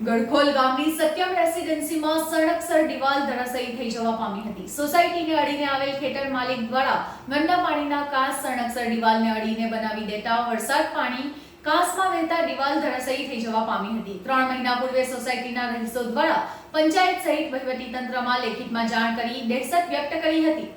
ગડખોલ ગામની સત્યમ રેસિડેન્સીમાં સડકસર દિવાલ ધરાશયી થઈ જવા પામી હતી. સોસાયટીને અડીને આવેલ ખેતર માલિક દ્વારા ગંદા પાણીના કાસ સડકસર દિવાલને અડીને બનાવી દેતા વરસાદ પાણી કાસમાં વહેતા દિવાલ ધરાશયી થઈ જવા પામી હતી. ત્રણ મહિના પૂર્વે સોસાયટીના રહીશો દ્વારા પંચાયત સહિત વહીવટી તંત્રમાં લેખિતમાં જાણ કરી દહેશત વ્યક્ત કરી હતી.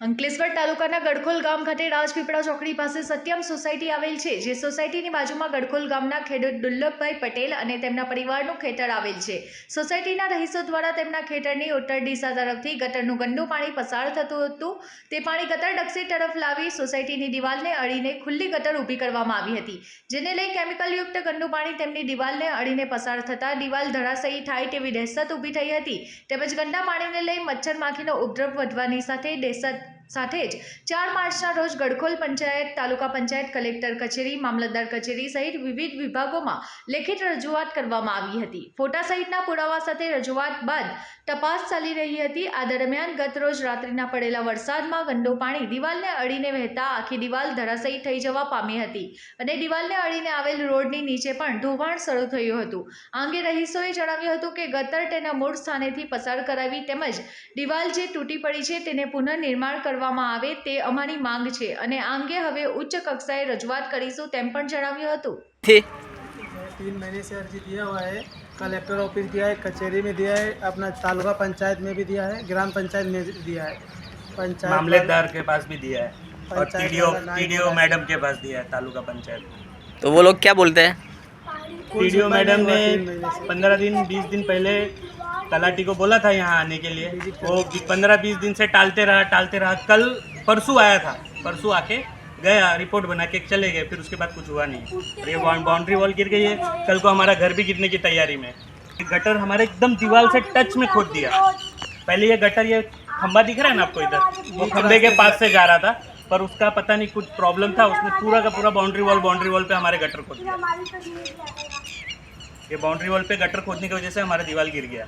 અંકલેશ્વર તાલુકાના ગડખોલ ગામ ખાતે રાજપીપળા ચોકડી પાસે સત્યમ સોસાયટી આવેલ છે, જે સોસાયટીની બાજુમાં ગડખોલ ગામના ખેડૂત દુર્લભભાઈ પટેલ અને તેમના પરિવારનું ખેતર આવેલ છે. સોસાયટીના રહીશો દ્વારા તેમના ખેતરની ઉત્તર દિશા તરફથી ગટરનું ગંદુ પાણી પસાર થતું હતું. તે પાણી ગટર ડક્ષી તરફ લાવી સોસાયટીની દિવાલને અડીને ખુલ્લી ગટર ઊભી કરવામાં આવી હતી. જેને લઈ કેમિકલયુક્ત ગંદુ પાણી તેમની દિવાલને અડીને પસાર થતાં દિવાલ ધરાશયી થાય તેવી દહેશત ઊભી થઈ હતી. તેમજ ગંદા પાણીને લઈ મચ્છર માખીનો ઉપદ્રવ વધવાની સાથે દહેશત સાથે જ ચાર માર્ચના રોજ ગડખોલ પંચાયત, તાલુકા પંચાયત, કલેક્ટર કચેરી, મામલતદાર કચેરી સહિત વિવિધ વિભાગોમાં લેખિત રજૂઆત કરવામાં આવી હતી. ફોટા સહિતના પુરાવા સાથે રજૂઆત બાદ તપાસ ચાલી રહી હતી. આ દરમિયાન ગત રોજ રાત્રિના પડેલા વરસાદમાં ગંદો પાણી દિવાલને અડીને વહેતા આખી દિવાલ ધરાશયી થઈ જવા પામી હતી અને દિવાલને અડીને આવેલ રોડની નીચે પણ ધોવાણ શરૂ થયું હતું. આ અંગે રહીશોએ જણાવ્યું હતું કે ગતર તેના મૂળ સ્થાનેથી પસાર કરાવી તેમજ દિવાલ જે તૂટી પડી છે તેને પુનઃનિર્માણ કરવામાં આવે તે અમારી માંગ છે અને આ અંગે હવે ઉચ્ચ કક્ષાએ રજૂઆત કરીશું તેમ પણ જણાવ્યું હતું थी तीन महीने से अर्जी दिया हुआ है कलेक्टर ऑफिस दिया है कचहरी में दिया है अपना तालुका पंचायत में भी दिया है ग्राम पंचायत में भी दिया है पंचायत मामलेदार के पास भी दिया है और पंचायत टीडीओ वाला नाइन टीडीओ वाला- मैडम के पास दिया है तालुका पंचायत तो वो लोग क्या बोलते हैं कोई टीडीओ सुनवाई मैडम नहीं ने हुआ तीन महीने से। पंद्रह दिन बीस दिन पहले तलाटी को बोला था यहाँ आने के लिए। वो पंद्रह बीस दिन से टालते रहा टालते रहा। कल परसों आया था। परसों आके गया, रिपोर्ट बना के चले गए। फिर उसके बाद कुछ हुआ नहीं। और ये बाउंड्री वॉल गिर गई है। कल को हमारा घर भी गिरने की तैयारी में। गटर हमारे एकदम दीवार से टच में खोद दिया। पहले ये गटर, ये खंबा दिख रहा है ना आपको इधर? वो खंबे के पास से जा रहा था। पर उसका पता नहीं कुछ प्रॉब्लम था। उसने पूरा का पूरा बाउंड्री वॉल बाउंड्री वॉल पे हमारे गटर खोद दिया। ये बाउंड्री वॉल पे गटर खोदने की वजह से हमारा दीवार गिर गया।